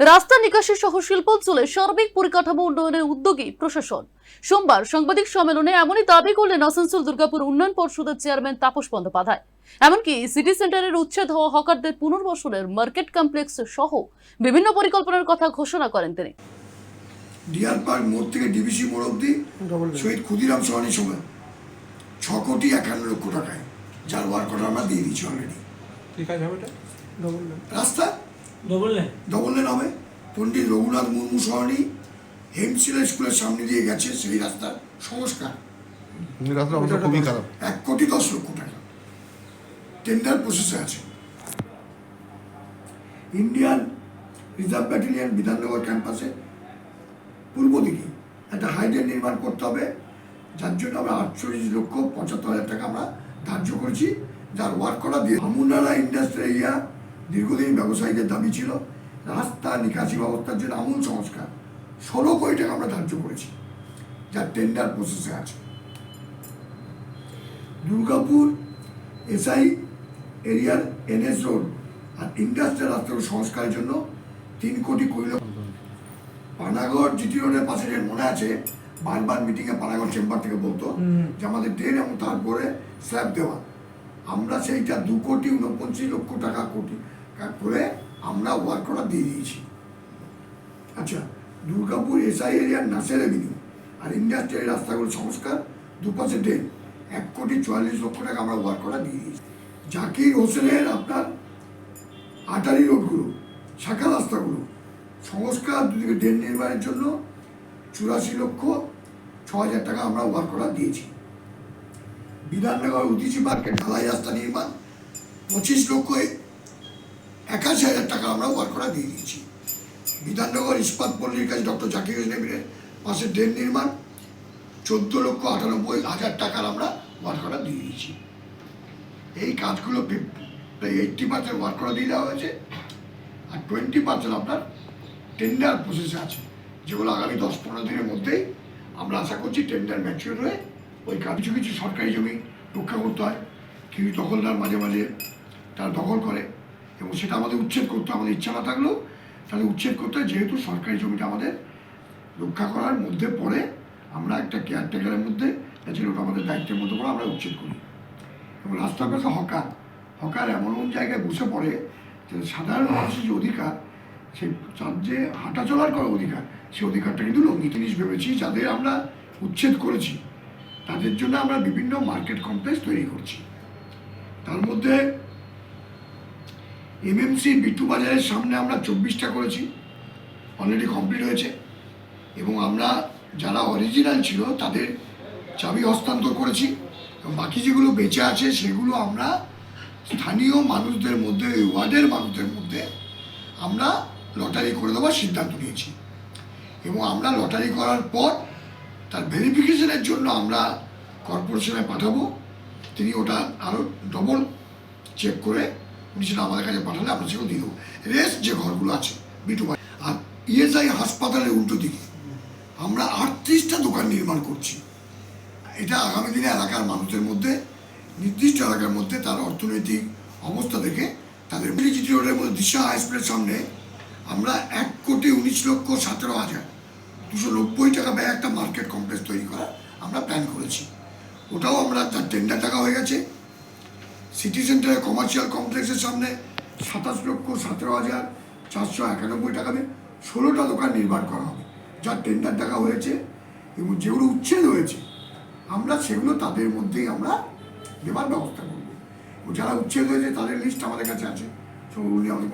রাস্তা নিকাশি সহ শিল্পাঞ্চলে সার্বিক পরিকাঠামো উন্নয়নের উদ্যোগী প্রশাসন। সোমবার সাংবাদিক সম্মেলনে এমনই দাবি করলেন আসানসোল দুর্গাপুর উন্নয়ন পর্ষদের চেয়ারম্যান তাপস বন্দ্যোপাধ্যায়। এমনকি সিটি সেন্টারের উচ্ছেদ হওয়া হকারদের পুনর্বাসনের মার্কেট কমপ্লেক্স সহ বিভিন্ন পরিকল্পনার কথা ঘোষণা করেন তিনি। ডিয়ার পার্ক মোড় থেকে ডিবিসি মোড় অব্দি শহীদ ক্ষুদিরাম সরণি সময় ছ কোটি একান্ন লক্ষ টাকায়। যার ওয়ার্ক অর্ডার আমরা দিয়ে দিচ্ছি অলরেডি কি কাজ হবে এটা? ডবল লেন রাস্তা? ডবল লেন ডবল লেন হবে। পণ্ডিত রঘুনাথ মুর্মু সরণি হেমশিলা স্কুলের সামনে দিয়ে গেছে সেই রাস্তার সংস্কার। খুবই খারাপ। এক কোটি দশ লক্ষ টাকা। টেন্ডার প্রসেসে আছে। ইন্ডিয়ান রিজার্ভ ব্যাটালিয়ন বিধাননগর ক্যাম্পাসে পূর্ব দিকে একটা হাইডেন নির্মাণ করতে হবে। যার জন্য আমরা আটচল্লিশ লক্ষ পঁচাত্তর হাজার টাকা আমরা ধার্য করেছি। যার ওয়ার্ক করা দিয়ে আমুনারা ইন্ডাস্ট্রি এরিয়া দীর্ঘদিন ব্যবসায়ীদের দাবি ছিল রাস্তা নিকাশি ব্যবস্থার জন্য আমূল সংস্কার। ষোলো কোটি টাকা আমরা ধার্য করেছি যার টেন্ডার প্রসেসে আছে। দুর্গাপুর এসআই এরিয়ার এনএস রোড আর ইন্ডাস্ট্রিয়াল রাস্তার সংস্কারের জন্য তিন কোটি কুড়ি পানাগড় জিটি রোডের পাশে যে মনে আছে বারবার মিটিংয়ে পানাগড় চেম্বার থেকে বলতো যে আমাদের ট্রেন এবং তারপরে স্ল্যাব দেওয়া। আমরা সেইটা দু কোটি উনপঞ্চাশ লক্ষ টাকা কোটি করে আমরা ওয়ার্ক করা দিয়ে দিয়েছি। আচ্ছা দুর্গাপুর এসআই এরিয়ার নাসের এভিনিউ আর ইন্ডাস্ট্রিয়াল রাস্তাগুলো সংস্কার দুপাশে ড্রেন এক কোটি চুয়াল্লিশ লক্ষ টাকা আমরা ওয়ার্ক করা দিয়ে দিয়েছি। জাকির হোসেনের আপনার আটারি রোডগুলো, শাখা রাস্তাগুলো সংস্কার দুদিকে ড্রেন নির্মাণের জন্য চুরাশি লক্ষ ছ হাজার টাকা আমরা ওয়ার্ক করা দিয়েছি। বিধাননগর উদিচি পার্কে ঢালাই রাস্তা নির্মাণ, পঁচিশ লক্ষ একাশি হাজার টাকা আমরা ওয়ার্ক করা দিয়ে দিয়েছি। বিধাননগর ইস্পাত পল্লীর কাছে ডক্টর জাকির হোসেনের পাশে ড্রেন নির্মাণ, চোদ্দ লক্ষ আটানব্বই হাজার টাকার আমরা ওয়ার্ক করা দিয়ে দিয়েছি। এই কাজগুলো প্রায় এইটটি পার্সেন্ট ওয়ার্ক করা দিয়ে দেওয়া হয়েছে আর টোয়েন্টি পার্সেন্ট আপনার টেন্ডার প্রসেসে আছে, যেগুলো আগামী দশ পনেরো দিনের মধ্যেই আমরা আশা করছি টেন্ডার ম্যাচিওর হয়ে ওই কিছু কিছু সরকারি জমি রক্ষা করতে হয়। কিছু দখলদার মাঝে মাঝে তারা দখল করে এবং সেটা আমাদের উচ্ছেদ করতে আমাদের ইচ্ছা না থাকলেও তাহলে উচ্ছেদ করতে যেহেতু সরকারি জমিটা আমাদের রক্ষা করার মধ্যে পড়ে, আমরা একটা কেয়ারটেকারের মধ্যে ওটা আমাদের দায়িত্বের মধ্যে পড়ে, আমরা উচ্ছেদ করি। এবং রাস্তার পাশে হকার। হকার এমন এমন জায়গায় বসে পড়ে যে সাধারণ মানুষের যে অধিকার, সে তার যে হাঁটা চলার করার অধিকার সেই অধিকারটা কিন্তু লঙ্ঘিত জিনিস ভেবেছি যাদের আমরা উচ্ছেদ করেছি। তাদের জন্য আমরা বিভিন্ন মার্কেট কমপ্লেক্স তৈরি করছি। তার মধ্যে এমএমসি বিটু বাজারের সামনে আমরা চব্বিশটা করেছি অলরেডি কমপ্লিট হয়েছে এবং আমরা যারা অরিজিনাল ছিল তাদের চাবি হস্তান্তর করেছি এবং বাকি যেগুলো বেঁচে আছে সেগুলো আমরা স্থানীয় মানুষদের মধ্যে ওই ওয়ার্ডের মানুষদের মধ্যে আমরা লটারি করে দেওয়ার সিদ্ধান্ত নিয়েছি। এবং আমরা লটারি করার পর তার ভেরিফিকেশনের জন্য আমরা কর্পোরেশনে পাঠাবো। তিনি ওটা আরও ডবল চেক করে উনি সেটা আমাদের কাছে পাঠালে আমরা সেগুলো দিয়ে দেবো। রেস্ট যে ঘরগুলো আছে বিটু। আর ইএসআই হাসপাতালের উল্টো দিকে। আমরা আটত্রিশটা দোকান নির্মাণ করছি। এটা আগামী দিনে এলাকার মানুষের মধ্যে, নির্দিষ্ট এলাকার মধ্যে তার অর্থনৈতিক অবস্থা দেখে তাদের রোডের মধ্যে দিশা হাইস্কুলের সামনে আমরা এক কোটি উনিশ লক্ষ সতেরো হাজার দুশো নব্বই টাকা ব্যয় একটা মার্কেট কমপ্লেক্স তৈরি করা। আমরা প্ল্যান করেছি। ওটাও আমরা তার টেন্ডার টাকা হয়ে গেছে। সিটি সেন্টারের কমার্শিয়াল কমপ্লেক্সের সামনে সাতাশ লক্ষ সতেরো হাজার চারশো একানব্বই টাকাতে ষোলোটা দোকান নির্মাণ করা হবে। যার টেন্ডার টাকা হয়েছে এবং যেগুলো উচ্ছেদ হয়েছে, আমরা সেগুলো তাদের মধ্যেই আমরা দেওয়ার ব্যবস্থা করব। যারা উচ্ছেদ হয়েছে তাদের লিস্ট আমাদের কাছে আছে। সেগুলো নিয়ে আমাদের